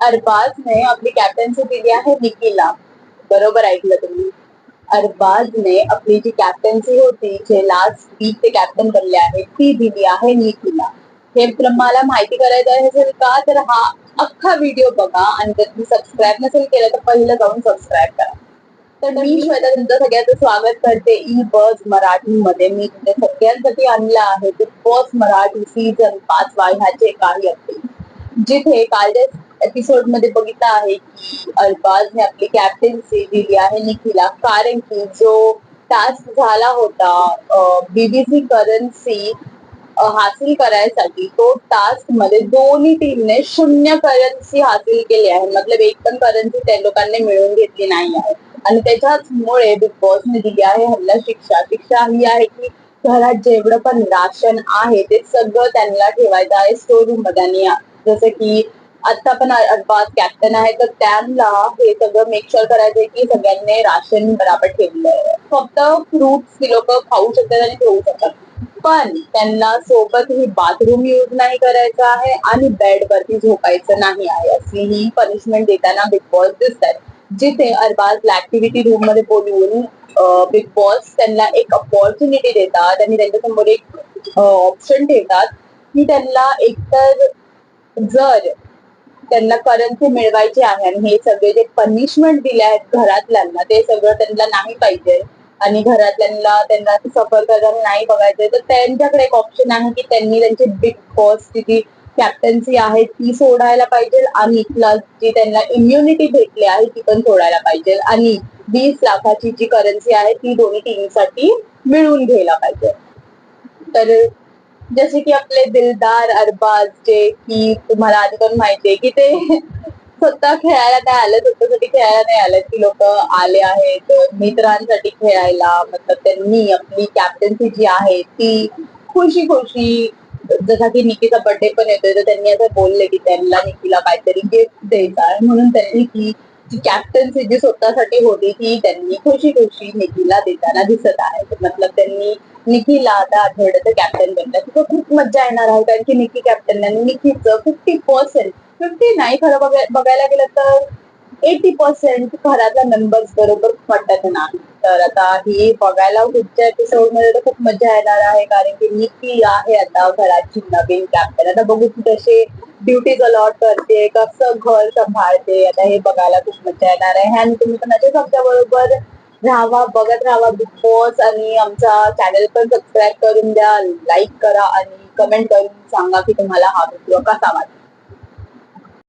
अरबाजने आपली कॅप्टन्सी दिली आहे निकीला। बरोबर ऐकलं तुम्ही। अरबाजने आपली जी कॅप्टन्सी होती, जे लास्ट वीक ते कॅप्टन बनले आहेत, ती दिली आहे निकीला। हे तुम्हाला माहिती करायचं असेल का? तर हा अख्खा व्हिडिओ बघा आणि जर तुम्ही सबस्क्राईब नसेल केलं, तर पहिलं जाऊन सबस्क्राईब करा. तर मी श्वेता तुमचं सगळ्यांचं स्वागत करते ई बस मराठीमध्ये. मी तुमच्या सगळ्यांसाठी आणलं आहे बिग बॉस मराठी सीझन पाचवा ह्याचे काही अपडेट जिथे कालच्या एपिसोडमध्ये बघितलं आहे की अल्बाजने आपली कॅप्टन्सी दिली आहे निखिला कारण की जो टास्क झाला होता बीबीसी करन्सी हासिल करायसाठी तो टास्कमध्ये दोन्ही टीमने शून्य करन्सी हासिल केली आहे. मतलब एक पण करन्सी त्या लोकांनी मिळवून घेतली नाही आहे. आणि त्याच्याचमुळे बिग बॉसने दिली आहे हल्ला शिक्षा. शिक्षा ही आहे की घरात जेवढं पण राशन आहे ते सगळं त्यांना ठेवायचं आहे. स्टोर रूममध्ये. आणि जसं की आता पण अरबाज कॅप्टन आहे तर त्यांना हे सगळं मेक शुअर करायचंय की सगळ्यांनी राशन बराबर ठेवलंय. फक्त फ्रुट्स ती लोक खाऊ शकतात आणि ठेवू शकतात. पण त्यांना सोबत ही बाथरूम यूज नाही करायचं आहे आणि बेड वरती झोपायचं नाही आहे. अशी ही पनिशमेंट देताना बिग बॉस दिसतात. जिथे अरबाज ऍक्टिव्हिटी रूममध्ये बोलून बिग बॉस त्यांना एक ऑपॉर्च्युनिटी देतात आणि त्यांच्यासमोर एक ऑप्शन ठेवतात की त्यांना एकतर जर त्यांना करन्सी मिळवायची आहे आणि हे सगळे जे पनिशमेंट दिले आहेत घरातल्यांना ते सगळं त्यांना नाही पाहिजे. आणि घरातल्यांना त्यांना सफर करायला नाही बघायचंय. तर त्यांच्याकडे एक ऑप्शन आहे की त्यांनी त्यांची बिग बॉस जी कॅप्टन्सी आहे ती सोडायला पाहिजे आणि प्लस जी त्यांना इम्युनिटी भेटली आहे ती पण सोडायला पाहिजे. आणि वीस लाखाची जी करन्सी आहे ती दोन्ही टीमसाठी मिळून घ्यायला पाहिजे. तर जसे की आपले दिलदार अरबाज जे की तुम्हाला आधी पण माहितीये की ते स्वतः खेळायला नाही आले स्वतःसाठी खेळायला नाही आले ती लोक आले आहेत मित्रांसाठी खेळायला मतलब त्यांनी आपली कॅप्टन्सी जी आहे ती खुशी खुशी जसा की निकीचा बर्थडे पण येतोय तर त्यांनी असं बोलले की त्यांना निकीला काहीतरी गिफ्ट द्यायचा आहे म्हणून त्यांनी की कॅप्टन्सी जी स्वतःसाठी होती ती त्यांनी खुशी खुशी निकीला देताना दिसत आहे. मतलब त्यांनी निकीला आता आठवड्याचं कॅप्टन बनलं तिथं खूप मज्जा येणार आहे कारण की निकी कॅप्टन आणि निकीचं फिफ्टी पर्सेंट फिफ्टी नाही खरं बघायला गेलं तर एटी पर्सेंट घरातला नंबर बरोबर पटत नाही तर आता ही बघायला पुढच्या एपिसोडमध्ये तर खूप मजा येणार आहे कारण की निकी आहे आता घराची नवीन कॅप्टन आता बघू ती कशी ड्युटीज अलॉट करते कसं घर सांभाळते आता हे बघायला खूप मजा येणार आहे. आणि तुम्ही पण असेच आमच्या बरोबर राहावा बघत राहावा बिग बॉस आणि आमचा चॅनल पण सबस्क्राईब करून द्या लाईक करा आणि कमेंट करून सांगा की तुम्हाला हा व्हिडिओ कसा वाटतो